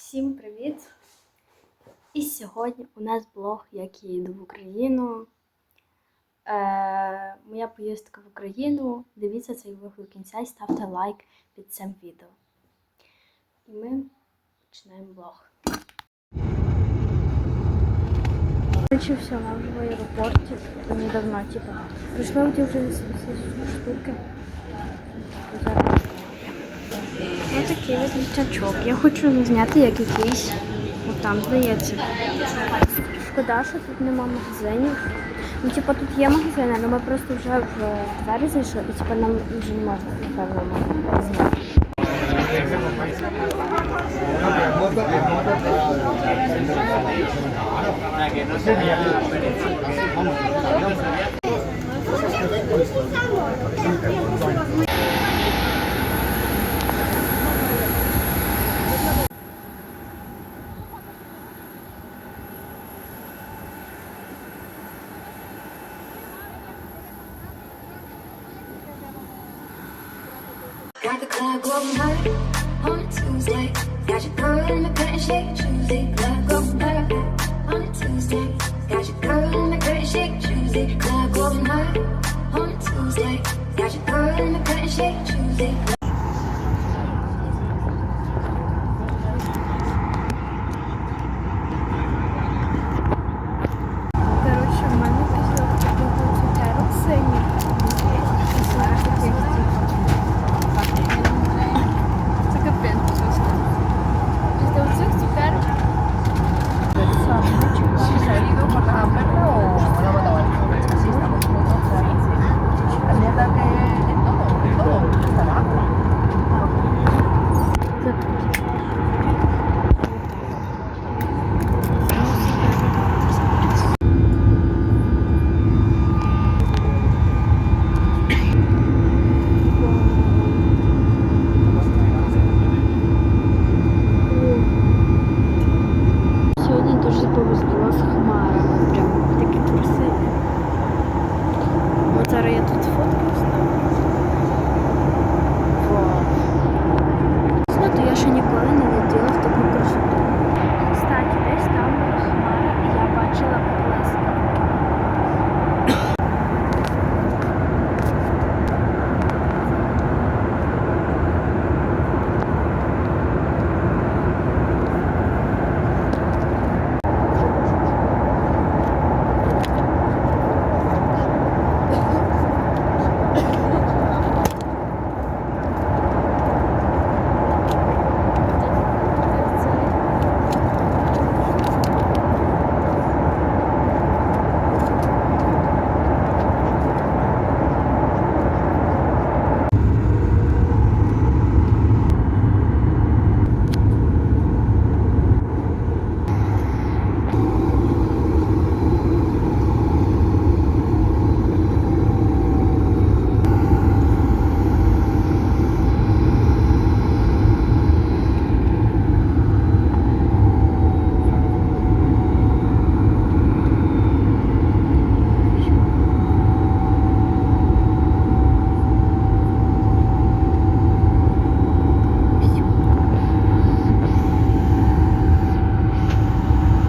Всім привіт! І сьогодні у нас блог, як я йду в Україну. Е, моя поїздка в Україну. Дивіться цей влог до кінця і ставте лайк під цим відео. І ми починаємо блог. Короче, все, ми в аеропорті. Недавно, типу. Прийшли ті вже штуки. Ось такий от літачок. Я хочу зняти як якийсь. От там, здається. Шкода, що тут нема магазинів. Ну, типу, тут є магазини, але ми просто вже в двері зайшли, і типу, нам вже не можна, напевно, зняти. Got the club going hard on a Tuesday. Got your girl in the curtain shake Tuesday. Club going hard on a Tuesday. Got your girl in the curtain shake Tuesday. Club going hard on a Tuesday. Got your girl in the curtain shake Tuesday. Тут фоткаюсь. Вау. Знаєте, я ще ніколи не летіла в таку красоту. Кстати, десь там була хмара, і я бачила блискавку.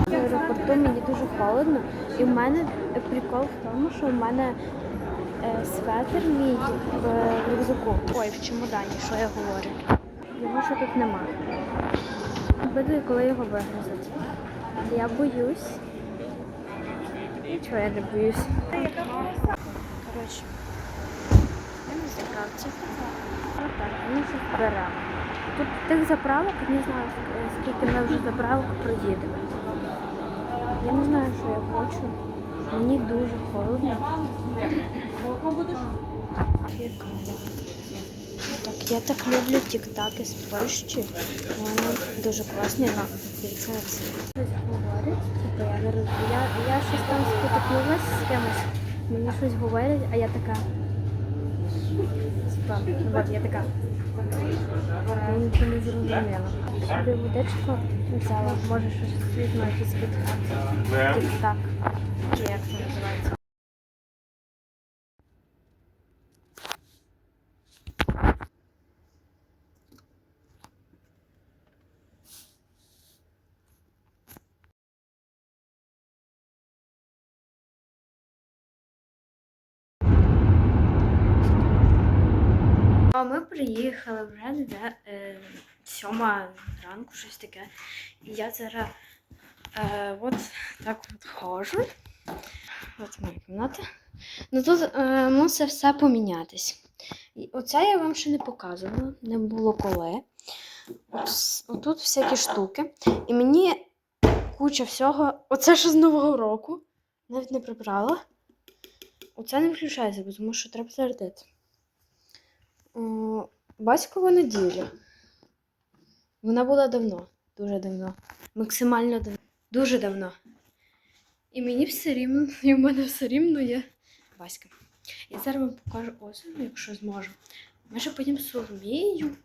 В аеропорту мені дуже холодно, і в мене прикол в тому, що в мене е, светр мій в рюкзаку. Ой, в чемодані, що я говорю. Його ще тут нема. Буду, коли його вигрузять. Я боюсь. Нічого я не боюсь. Коротше, я на заправці. Отак, ми вже беремо. Тут тих заправок, не знаю, скільки ми вже заправок проїдемо. Я не знаю, що я хочу. Мені дуже холодно. Так, я так люблю тік-таки з Польщі. Вони дуже класні на. Щось говорять, типу я не розумію. Я, я щось там спотикнулася з кимось. Мені щось говорять, а я така. Типа, ну я така. Я нічого не зрозуміла. Собі водичку взяла, може щось світло, якісь підхати. Так. Чи як це називається? А ми приїхали вже до сьома ранку, щось таке. І я зараз е, от так от ходжу. От моя кімната. Ну тут е, мусить все помінятись. І оце я вам ще не показувала, не було коли. От, отут всякі штуки. І мені куча всього. Оце ще з Нового року. Навіть не прибрала. Оце не включається, тому що треба зарядити. Батькова неділя. Вона була давно, дуже давно. Максимально давно. Дуже давно. І мені все рівно, і в мене все рівно є Васька. Я зараз вам покажу озеро, якщо зможу. Ми ще потім Соломією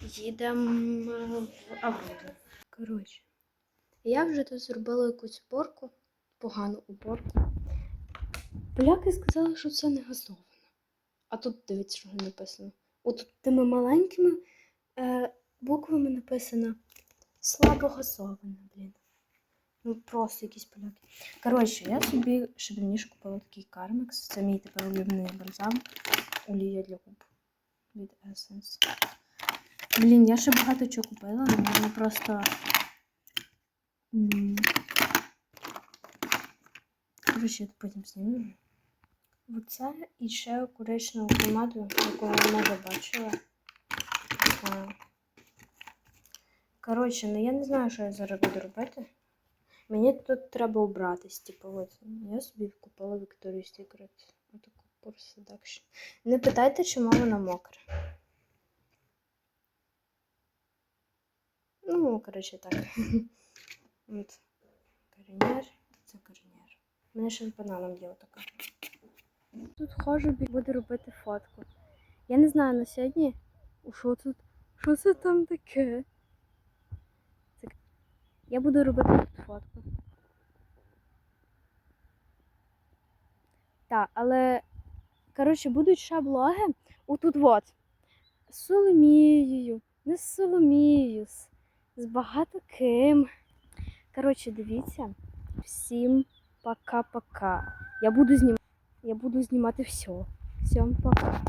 їдемо е, в Авроду. Коротше, я вже тут зробила якусь уборку, погану уборку. Поляки сказали, що це не газовано. А тут дивіться, що написано. От тими маленькими е, буквами написано слабо газоване, блін. Ну просто якісь поляки. Коротше, я собі ще давніше купила такий кармекс. Це мій тепер улюблений бальзам. Олія для губ від Essence. Блін, я ще багато чого купила, але мене просто. Коротше, я потім зніму. Оце і ще коричневу помаду, яку ви може бачила. Не знаю. Коротше, ну я не знаю, що я зараз буду робити. Мені тут треба убратись. Типу, от я собі купила Victoria's Secret. Отаку Pure Seduction. Не питайте, чому вона мокра. Ну, коротше, так. От. Корінєр, це корінєр. У мене ще з бананом є отака. Тут ходжу, бі- буду робити фотку. Я не знаю на сьогодні. Що тут? Що це там таке? Я буду робити тут фотку. Так, але коротше, будуть ще блоги. Отут от. З Соломією, не з Соломією, з, з багато ким. Коротше, дивіться. Всім пока-пока. Я буду знімати. Я буду знімати все. Всім пока.